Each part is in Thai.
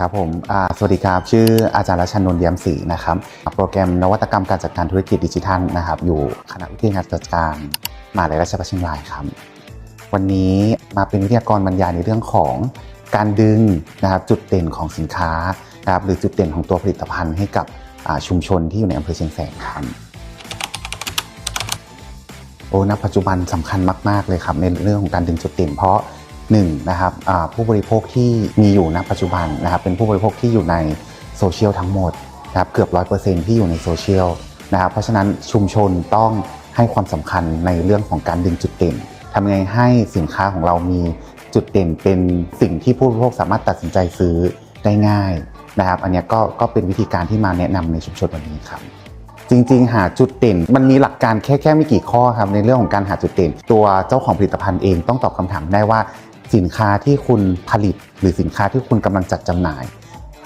ครับผมสวัสดีครับ ชื่ออาจารย์รัชนนท์เยี่ยมศรีนะครับ โปรแกรมนวัตกรรมการจัดการธุรกิจดิจิทัลนะครับ อยู่คณะวิทยาการจัดการมหาวิทยาลัยราชภัฏเชียงรายครับ วันนี้มาเป็นวิทยากรบรรยายในเรื่องของการดึงนะครับจุดเด่นของสินค้านะครับหรือจุดเด่นของตัวผลิตภัณฑ์ให้กับชุมชนที่อยู่ในอำเภอเชียงแสนครับโอ้ณปัจจุบันสำคัญมาก ๆ เลยครับในเรื่องของการดึงจุดเด่นเพราะ หนึ่งนะครับผู้บริโภคที่มีอยู่ณปัจจุบันนะครับเป็นผู้บริโภคที่อยู่ในโซเชียลทั้งหมดนะครับเกือบร้อยเปอร์เซ็นที่อยู่ในโซเชียลนะครับเพราะฉะนั้นชุมชนต้องให้ความสำคัญในเรื่องของการดึงจุดเด่นทำยังไงให้สินค้าของเรามีจุดเด่นเป็นสิ่งที่ผู้บริโภคสามารถตัดสินใจซื้อได้ง่ายนะครับ อันนี้ก็ก็เป็นวิธีการที่มาแนะนำในชุมชนวันนี้ครับจริงๆ หาจุดเด่น มันมีหลักการแค่แค่ไม่กี่ข้อครับในเรื่องของการหาจุดเด่น ตัวเจ้าของผลิตภัณฑ์เองต้องตอบคำถามได้ว่า สินค้าที่คุณผลิตหรือสินค้าที่คุณกำลังจัดจำหน่าย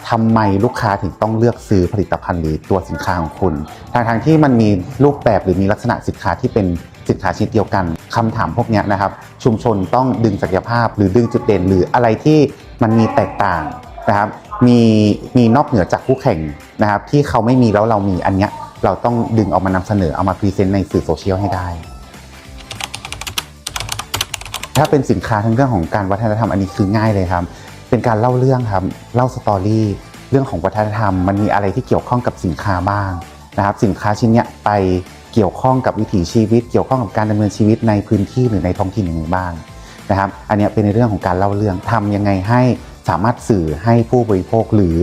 ทำไมลูกค้าถึงต้องเลือกซื้อผลิตภัณฑ์หรือตัวสินค้าของคุณทางทางที่มันมีรูปแบบหรือมีลักษณะสินค้าที่เป็นสินค้าชนิดเดียวกันคำถามพวกนี้นะครับ ชุมชนต้องดึงศักยภาพ หรือดึงจุดเด่น หรืออะไรที่มันมีแตกต่างนะครับ มีมีนอกเหนือจากคู่แข่งนะครับ ที่เขาไม่มีแล้วเรามีอันเนี้ยเราต้องดึงเอามานำเสนอเอามาพรีเซนต์ในสื่อโซเชียลให้ได้ ถ้าเป็นสินค้าทั้งเรื่องของการวัฒนธรรมอันนี้คือง่ายเลยครับ เป็นการเล่าเรื่องครับเล่าสตอรี่เรื่องของวัฒนธรรม มันมีอะไรที่เกี่ยวข้องกับสินค้าบ้างนะครับ สินค้าชิ้นเนี้ยไปเกี่ยวข้องกับวิถีชีวิต เกี่ยวข้องกับการดำเนินชีวิตในพื้นที่หรือในท้องถิ่นยังไงบ้างนะครับ อันนี้เป็นในเรื่องของการเล่าเรื่องทำยังไงให้สามารถสื่อให้ผู้บริโภคหรือ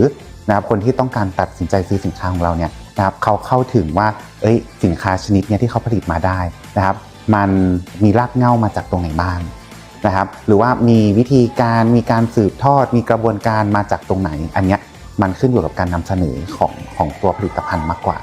นะครับคนที่ต้องการตัดสินใจซื้อสินค้าของเราเนี่ยนะครับเขาเข้าถึงว่าเอ้ยสินค้าชนิดเนี้ยที่เขาผลิตมาได้นะครับ มันมีรากเหง้ามาจากตรงไหนบ้าง นะครับ หรือว่ามีวิธีการมีการสืบทอด มีกระบวนการมาจากตรงไหน อันเนี้ยมันขึ้นอยู่กับการนำเสนอของของตัวผลิตภัณฑ์มากกว่า